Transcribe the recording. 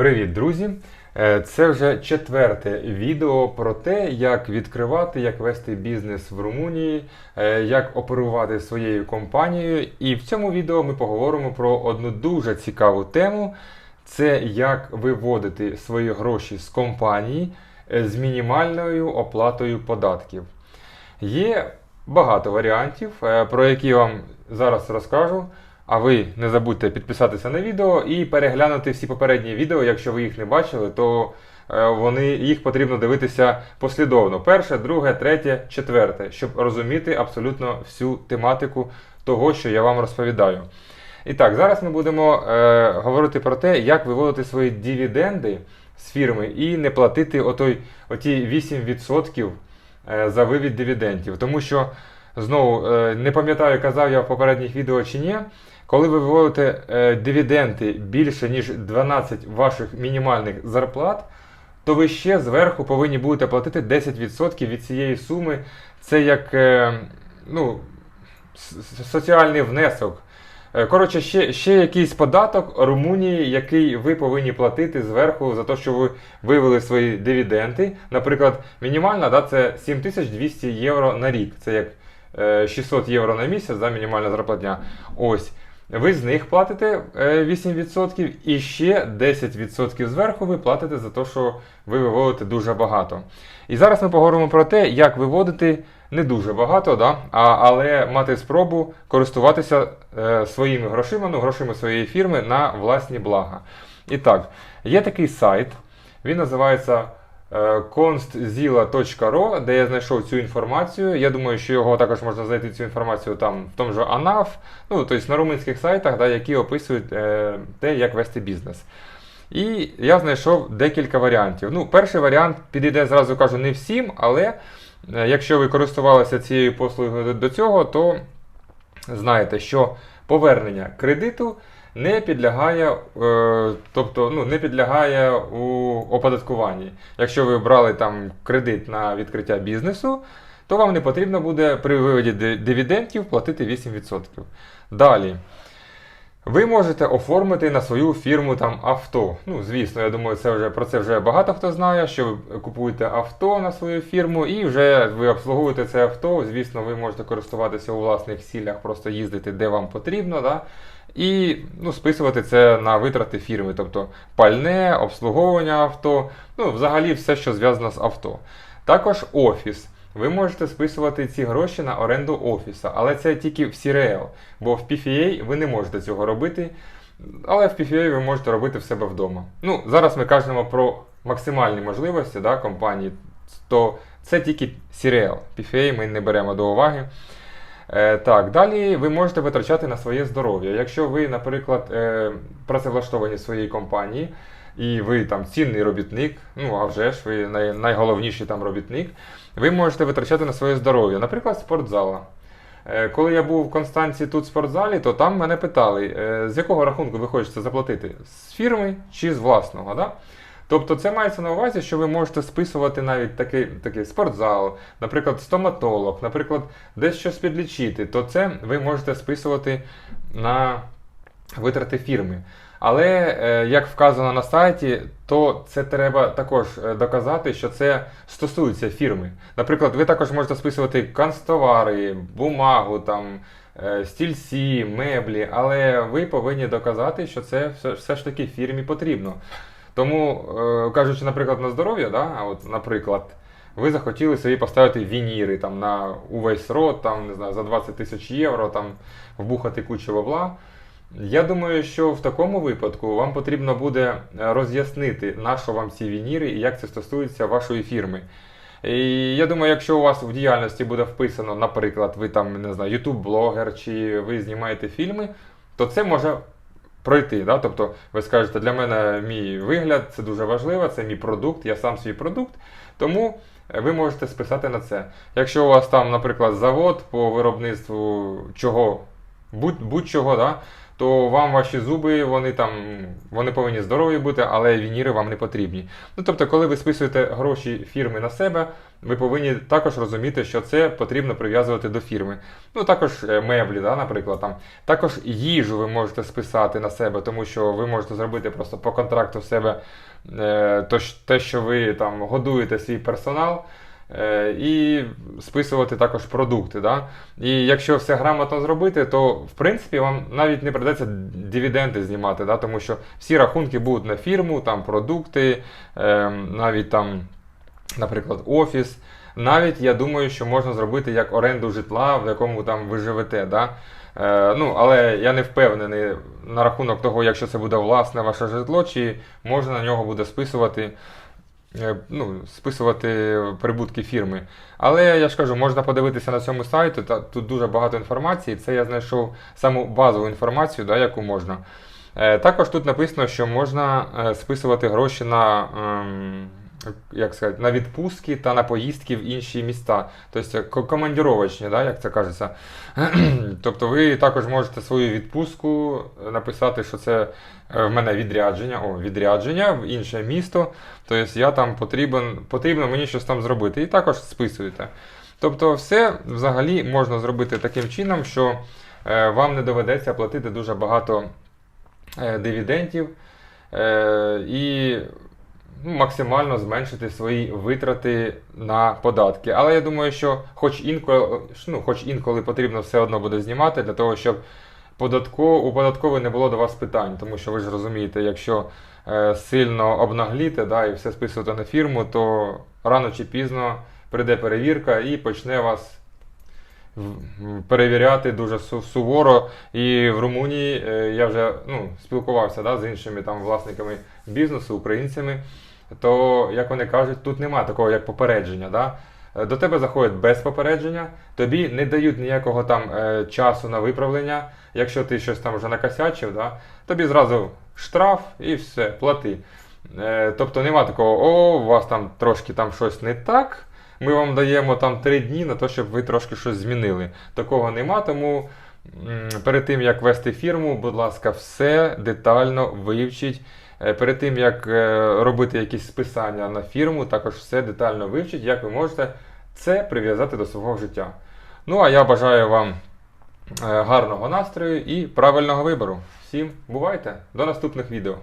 Привіт, друзі! Е, Це вже четверте відео про те, як відкривати, як вести бізнес в Румунії, е, як оперувати своєю компанією. І в цьому відео ми поговоримо про одну дуже цікаву тему: це як виводити свої гроші з компанії е, з мінімальною оплатою податків. Є багато варіантів, про які я вам зараз розкажу. А ви не забудьте підписатися на відео і переглянути всі попередні відео. Якщо ви їх не бачили, то е, вони, їх потрібно дивитися послідовно: перше, друге, третє, четверте, щоб розуміти абсолютно всю тематику того, що я вам розповідаю. І так, зараз ми будемо е, говорити про те, як виводити свої дивіденди з фірми і не платити отой, оті 8% е, за вивід дивідендів. Тому що, знову, е, не пам'ятаю, казав я в попередніх відео чи ні, коли ви виводите е, дивіденди більше, ніж 12 ваших мінімальних зарплат, то ви ще зверху повинні будете платити 10% від цієї суми. Це як е, ну, соціальний внесок. Е, Коротше, ще, ще якийсь податок Румунії, який ви повинні платити зверху за те, що ви вивели свої дивіденди. Наприклад, мінімальна да, це 7200 євро на рік. Це як е, 600 євро на місяць, да, мінімальна зарплатня. Ось. Ви з них платите е, 8% і ще 10% зверху ви платите за те, що ви виводите дуже багато. І зараз ми поговоримо про те, як виводити не дуже багато, да? а, але мати спробу користуватися е, своїми грошима, ну, грошима своєї фірми на власні блага. І так, є такий сайт, він називається е, constzila.ro, де я знайшов цю інформацію. Я думаю, що його також можна знайти цю інформацію там в тому же ANAF, ну, тобто на румунських сайтах, да, які описують е, те, як вести бізнес. І я знайшов декілька варіантів. Ну, перший варіант підійде, зразу кажу, не всім, але е, якщо ви користувалися цією послугою до цього, то знаєте, що повернення кредиту не підлягає, е, тобто, ну, не підлягає у оподаткуванні. Якщо ви брали там кредит на відкриття бізнесу, то вам не потрібно буде при виводі ди- дивідендів платити 8%. Далі. Ви можете оформити на свою фірму там авто. Ну, звісно, я думаю, це вже про це вже багато хто знає, що ви купуєте авто на свою фірму і вже ви обслуговуєте це авто. Звісно, ви можете користуватися у власних цілях, просто їздити де вам потрібно. Да? І ну, списувати це на витрати фірми, тобто пальне, обслуговування авто, ну, взагалі все, що зв'язано з авто. Також офіс. Ви можете списувати ці гроші на оренду офіса, але це тільки в CRL, бо в PFA ви не можете цього робити. Але в PFA ви можете робити в себе вдома. Ну, зараз ми кажемо про максимальні можливості да, компанії, то це тільки CRL. PFA ми не беремо до уваги. Е, так, далі ви можете витрачати на своє здоров'я. Якщо ви, наприклад, е, працевлаштовані в своїй компанії, і ви там цінний робітник, ну а вже ж ви най, найголовніший там робітник, ви можете витрачати на своє здоров'я, наприклад, спортзала. Е, Коли я був в Констанції тут в спортзалі, то там мене питали, з якого рахунку ви хочете заплатити? З фірми чи з власного? Да? Тобто це мається на увазі, що ви можете списувати навіть такий, такий спортзал, наприклад, стоматолог, наприклад, десь щось підлічити, то це ви можете списувати на витрати фірми. Але е, як вказано на сайті, то це треба також е, доказати, що це стосується фірми. Наприклад, ви також можете списувати канцтовари, бумагу, там, е, стільці, меблі, але ви повинні доказати, що це все, все ж таки фірмі потрібно. Тому, е, кажучи, наприклад, на здоров'я, да, от, наприклад, ви захотіли собі поставити вініри там, на увесь рот, там, не знаю, за 20 тисяч євро, там, вбухати кучу бабла. Я думаю, що в такому випадку вам потрібно буде е, роз'яснити, на що вам ці вініри і як це стосується вашої фірми. І я думаю, якщо у вас в діяльності буде вписано, наприклад, ви там не знаю, ютуб-блогер чи ви знімаєте фільми, то це може пройти. Да? Тобто ви скажете, для мене мій вигляд це дуже важливо, це мій продукт, я сам свій продукт. Тому е, ви можете списати на це. Якщо у вас там, наприклад, завод по виробництву чого, будь- будь-чого, да? То вам ваші зуби, вони там вони повинні здорові бути, але вініри вам не потрібні. Ну тобто, коли ви списуєте гроші фірми на себе, ви повинні також розуміти, що це потрібно прив'язувати до фірми. Ну також е, меблі, да, наприклад, там також їжу ви можете списати на себе, тому що ви можете зробити просто по контракту в себе е, те, що ви там годуєте свій персонал. Е, І списувати також продукти. Да? І якщо все грамотно зробити, то в принципі вам навіть не придеться дивіденди знімати, да? тому що всі рахунки будуть на фірму, там продукти, е, навіть там, наприклад, офіс. Навіть я думаю, що можна зробити як оренду житла, в якому там ви живете. Да? Е, ну, але я не впевнений на рахунок того, якщо це буде власне ваше житло, чи можна на нього буде списувати ну, списувати прибутки фірми. Але я ж кажу, можна подивитися на цьому сайті, та тут дуже багато інформації. Це я знайшов саму базову інформацію, да, яку можна. Е, також тут написано, що можна е, списувати гроші на, ем, як сказати, на відпустки та на поїздки в інші міста. Тобто командіровочні, да, як це кажеться. тобто ви також можете свою відпустку е, написати, що це е, в мене відрядження, о, відрядження в інше місто. Тобто я там потрібен, потрібно мені щось там зробити. І також списуєте. Тобто, все взагалі можна зробити таким чином, що е, вам не доведеться платити дуже багато е, дивідендів е, і максимально зменшити свої витрати на податки. Але я думаю, що хоч інколи, ну, хоч інколи потрібно все одно буде знімати для того, щоб податко, у податкової не було до вас питань, тому що ви ж розумієте, якщо е, сильно обнагліти да, і все списувати на фірму, то рано чи пізно прийде перевірка і почне вас перевіряти дуже суворо. І в Румунії е, я вже ну, спілкувався да, з іншими там власниками бізнесу, українцями. То, як вони кажуть, тут немає такого як попередження. Да? Е, До тебе заходять без попередження, тобі не дають ніякого там е, часу на виправлення. Якщо ти щось там вже накосячив, да? тобі зразу штраф і все, плати. Е, тобто нема такого, о, у вас там трошки там щось не так. Ми вам даємо там 3 дні на те, щоб ви трошки щось змінили. Такого нема, тому м, перед тим як вести фірму, будь ласка, все детально вивчіть. Е, Перед тим як е, робити якісь списання на фірму, також все детально вивчіть, як ви можете це прив'язати до свого життя. Ну а я бажаю вам е, гарного настрою і правильного вибору. Всім бувайте! До наступних відео!